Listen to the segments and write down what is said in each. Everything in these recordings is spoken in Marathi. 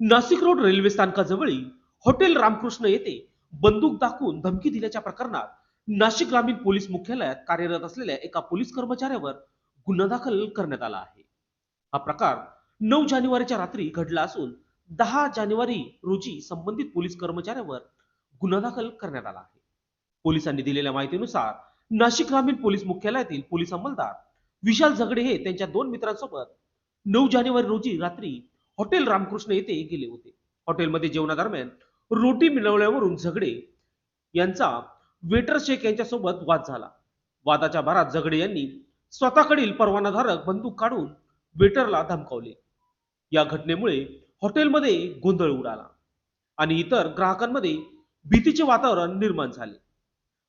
नाशिक रोड रेल्वे स्थानकाजवळील हॉटेल रामकृष्ण येथे बंदूक दाखवून धमकी दिल्याच्या प्रकरणात नाशिक ग्रामीण पोलीस मुख्यालयात कार्यरत असलेल्या एका पोलीस कर्मचाऱ्यावर गुन्हा दाखल करण्यात आला आहे. हा प्रकार नऊ जानेवारीच्या रात्री घडला असून दहा जानेवारी रोजी संबंधित पोलीस कर्मचाऱ्यावर गुन्हा दाखल करण्यात आला आहे. पोलिसांनी दिलेल्या माहितीनुसार नाशिक ग्रामीण पोलीस मुख्यालयातील पोलीस अंमलदार विशाल झगडे हे त्यांच्या दोन मित्रांसोबत नऊ जानेवारी रोजी रात्री हॉटेल रामकृष्ण येथे गेले होते. हॉटेलमध्ये जेवणादरम्यान रोटी मिळवल्यावरून झगडे यांचा वेटर शेख यांच्यासोबत वाद झाला. वादाच्या भरात झगडे यांनी स्वतःकडील परवानाधारक बंदूक काढून वेटरला धमकावले. या घटनेमुळे हॉटेलमध्ये गोंधळ उडाला आणि इतर ग्राहकांमध्ये भीतीचे वातावरण निर्माण झाले.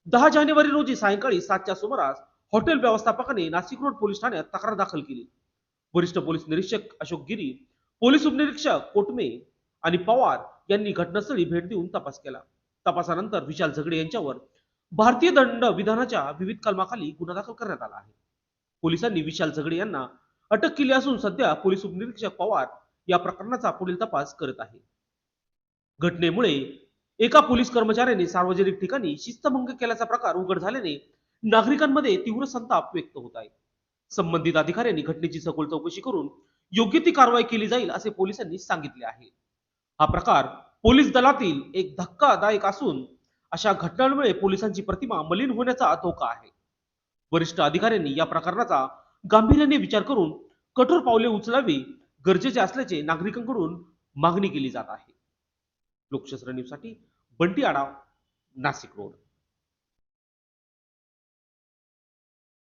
दहा जानेवारी रोजी सायंकाळी सातच्या सुमारास हॉटेल व्यवस्थापकाने नाशिक रोड पोलीस ठाण्यात तक्रार दाखल केली. वरिष्ठ पोलीस निरीक्षक अशोक गिरी पोलीस उपनिरीक्षक कोटमे आणि पवार यांनी घटनास्थळी भेट देऊन तपास केला. तपासानंतर विशाल झगडे यांच्यावर भारतीय दंड विधानाच्या विविध कलमाखाली गुन्हा दाखल करण्यात आला आहे. पोलिसांनी विशाल झगडे यांना अटक केली असून सध्या पोलीस उपनिरीक्षक पवार या प्रकरणाचा पुढील तपास करत आहे. घटनेमुळे एका पोलीस कर्मचाऱ्याने सार्वजनिक ठिकाणी शिस्तभंग केल्याचा प्रकार उघड झाल्याने नागरिकांमध्ये तीव्र संताप व्यक्त होत आहे. संबंधित अधिकाऱ्यांनी घटनेची सखोल चौकशी करून योग्य ती कारवाई केली जाईल असे पोलिसांनी सांगितले आहे. हा प्रकार पोलीस दलातील एक धक्कादायक असून अशा घटनांमुळे पोलिसांची प्रतिमा मलिन होण्याचा धोका आहे. वरिष्ठ अधिकाऱ्यांनी या प्रकरणाचा गांभीर्याने विचार करून कठोर पावले उचलावी गरजेचे असल्याचे नागरिकांकडून मागणी केली जात आहे. लोकशास्त्र न्यूजसाठी बंटी आडाव नाशिक रोड.